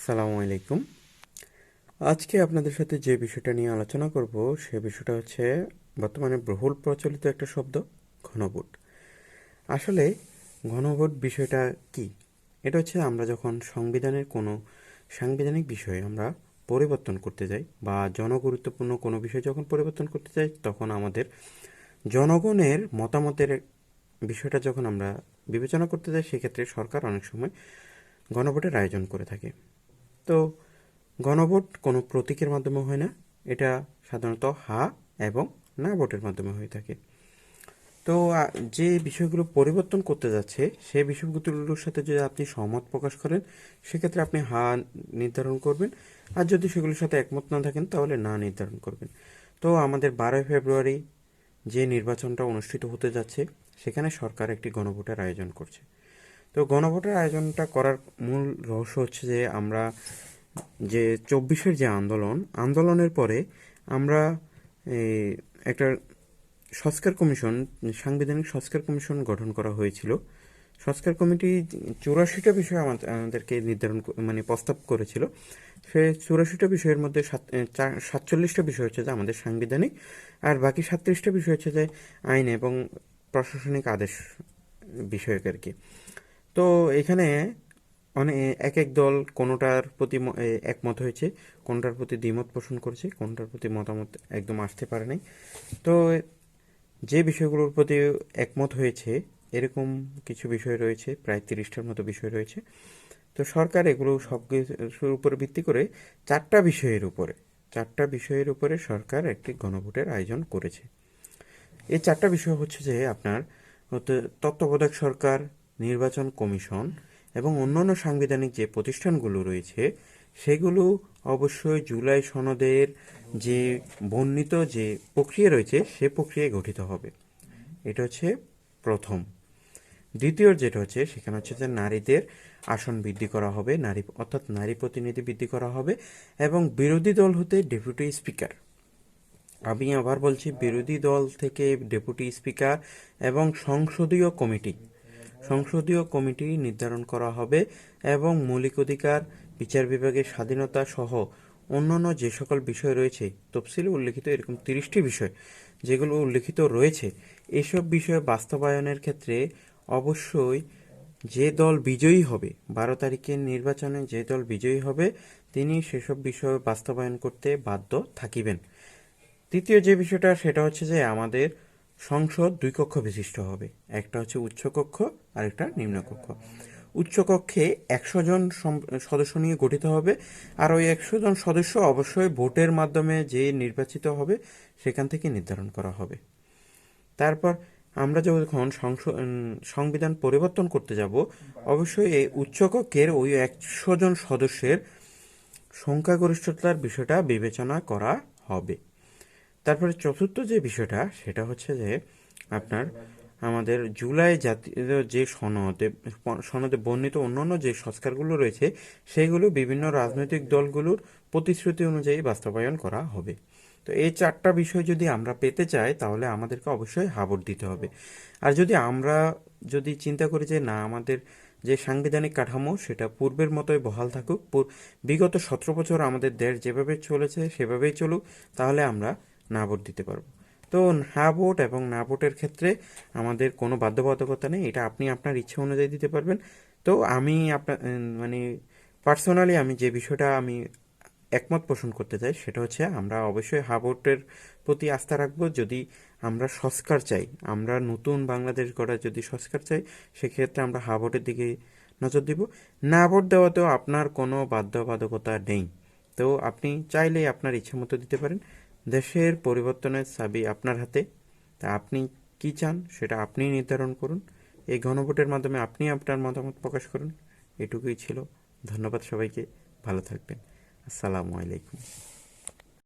আসসালামু আলাইকুম। আজকে আপনাদের সাথে যে বিষয়টা নিয়ে আলোচনা করব, সে বিষয়টা হচ্ছে বর্তমানে বহুল প্রচলিত একটা শব্দ, ঘনভোট। আসলে ঘনভোট বিষয়টা কি? এটা হচ্ছে আমরা যখন সংবিধানের কোনো সাংবিধানিক বিষয়ে আমরা পরিবর্তন করতে যাই বা জনগুরুত্বপূর্ণ কোনো বিষয় যখন পরিবর্তন করতে যাই, তখন আমাদের জনগণের মতামতের বিষয়টা যখন আমরা বিবেচনা করতে যাই, সেক্ষেত্রে সরকার অনেক সময় গণভোটের আয়োজন করে থাকে। তো গণভোট কোনো প্রতীকের মাধ্যমে হয় না। এটা সাধারণত হা এবং না ভোটের মাধ্যমে হয়ে থাকে। তো যে বিষয়গুলো পরিবর্তন করতে যাচ্ছে সেই বিষয়গুলোর সাথে যদি আপনি সহমত প্রকাশ করেন, সেক্ষেত্রে আপনি হা নির্ধারণ করবেন। আর যদি সেগুলোর সাথে একমত না থাকেন, তাহলে না নির্ধারণ করবেন। তো, আমাদের বারোই ফেব্রুয়ারি যে নির্বাচনটা অনুষ্ঠিত হতে যাচ্ছে, সেখানে সরকার একটি গণভোটের আয়োজন করছে। তো, গণভোটের আয়োজনটা করার মূল রহস্য হচ্ছে যে আমরা যে চব্বিশের যে আন্দোলন, আন্দোলনের পরে আমরা একটা সংস্কার কমিশন, সাংবিধানিক সংস্কার কমিশন গঠন করা হয়েছিল। সংস্কার কমিটি চুরাশিটা বিষয় আমাদের- আমাদেরকে নির্ধারণ মানে প্রস্তাব করেছিল। সে চুরাশিটা বিষয়ের মধ্যে সাত সাতচল্লিশটা বিষয় হচ্ছে যে আমাদের সাংবিধানিক, আর বাকি সাতত্রিশটা বিষয় হচ্ছে যে আইন এবং প্রশাসনিক আদেশ বিষয়ক আর কি। তো এখানে অনেক এক এক দল কোনোটার প্রতি একমত হয়েছে, কোনটার প্রতি দ্বিমত পোষণ করেছে, কোনটার প্রতি মতামত একদম আসতে পারে নাই। তো যে বিষয়গুলোর প্রতি একমত হয়েছে, এরকম কিছু বিষয় রয়েছে, প্রায় তিরিশটার মতো বিষয় রয়েছে। তো সরকার এগুলো সব কিছুর উপর ভিত্তি করে চারটা বিষয়ের উপরে, চারটা বিষয়ের উপরে সরকার একটি গণভোটের আয়োজন করেছে। এই চারটা বিষয় হচ্ছে যে আপনার তত্ত্বাবধায়ক সরকার, নির্বাচন কমিশন এবং অন্যান্য সাংবিধানিক যে প্রতিষ্ঠানগুলো রয়েছে, সেগুলো অবশ্যই জুলাই সনদের যে বর্ণিত যে প্রক্রিয়া রয়েছে, সে প্রক্রিয়ায় গঠিত হবে। এটা হচ্ছে প্রথম। দ্বিতীয় যেটা হচ্ছে, সেখানে হচ্ছে যে নারীদের আসন বৃদ্ধি করা হবে, নারী, অর্থাৎ নারী প্রতিনিধি বৃদ্ধি করা হবে এবং বিরোধী দল হতে ডেপুটি স্পিকার। আমি আবার বলছি, বিরোধী দল থেকে ডেপুটি স্পিকার এবং সংসদীয় কমিটি সংসদীয় কমিটি নির্ধারণ করা হবে এবং মৌলিক অধিকার, বিচার বিভাগের স্বাধীনতা সহ অন্যান্য যে সকল বিষয় রয়েছে, তফসিলে উল্লেখিত এরকম তিরিশটি বিষয় যেগুলো উল্লেখিত রয়েছে, এসব বিষয় বাস্তবায়নের ক্ষেত্রে অবশ্যই যে দল বিজয়ী হবে, বারো তারিখের নির্বাচনে যে দল বিজয়ী হবে, তিনি সেসব বিষয় বাস্তবায়ন করতে বাধ্য থাকিবেন। তৃতীয় যে বিষয়টা, সেটা হচ্ছে যে আমাদের সংসদ দুই কক্ষ বিশিষ্ট হবে। একটা হচ্ছে উচ্চকক্ষ আর একটা নিম্নকক্ষ উচ্চকক্ষে একশো জন সদস্য নিয়ে গঠিত হবে আর ওই একশো জন সদস্য অবশ্যই ভোটের মাধ্যমে যে নির্বাচিত হবে সেখান থেকে নির্ধারণ করা হবে। তারপর আমরা যখন সংবিধান পরিবর্তন করতে যাব, অবশ্যই এই উচ্চকক্ষের ওই একশো জন সদস্যের সংখ্যাগরিষ্ঠতার বিষয়টা বিবেচনা করা হবে। তারপরে চতুর্থ যে বিষয়টা, সেটা হচ্ছে যে আপনার আমাদের জুলাই জাতীয় যে সনদে সনদে বর্ণিত অন্যান্য যে সংস্কারগুলো রয়েছে, সেগুলো বিভিন্ন রাজনৈতিক দলগুলোর প্রতিশ্রুতি অনুযায়ী বাস্তবায়ন করা হবে। তো এই চারটা বিষয় যদি আমরা পেতে চাই, তাহলে আমাদেরকে অবশ্যই হাবর দিতে হবে। আর যদি আমরা যদি চিন্তা করি যে না, আমাদের যে সাংবিধানিক কাঠামো, সেটা পূর্বের মতোই বহাল থাকুক বিগত সতেরো বছর আমাদের দেশ যেভাবে চলেছে, সেভাবেই চলুক, তাহলে আমরা না ভোট দিতে পারব। তো হা ভোট এবং না ভোটের ক্ষেত্রে আমাদের কোনো বাধ্যবাধকতা নেই, এটা আপনি আপনার ইচ্ছে অনুযায়ী দিতে পারবেন। তো আমি আপনার মানে পার্সোনালি আমি যে বিষয়টা আমি একমত পোষণ করতে চাই, সেটা হচ্ছে আমরা অবশ্যই হা ভোটের প্রতি আস্থা রাখব। যদি আমরা সংস্কার চাই, আমরা নতুন বাংলাদেশ গড়ার যদি সংস্কার চাই, সেক্ষেত্রে আমরা হা ভোটের দিকে নজর দিব। না ভোট দেওয়াতেও আপনার কোনো বাধ্যবাধকতা নেই। তো আপনি চাইলেই আপনার ইচ্ছে মতো দিতে পারেন। দেশের পরিবর্তনের চাবি আপনার হাতে। তা আপনি কি চান সেটা আপনি নির্ধারণ করুন। এই গণভোটের মাধ্যমে আপনি আপনার মতামত প্রকাশ করুন। এটুকুই ছিল। ধন্যবাদ সবাইকে। ভালো থাকবেন। আসসালামু আলাইকুম।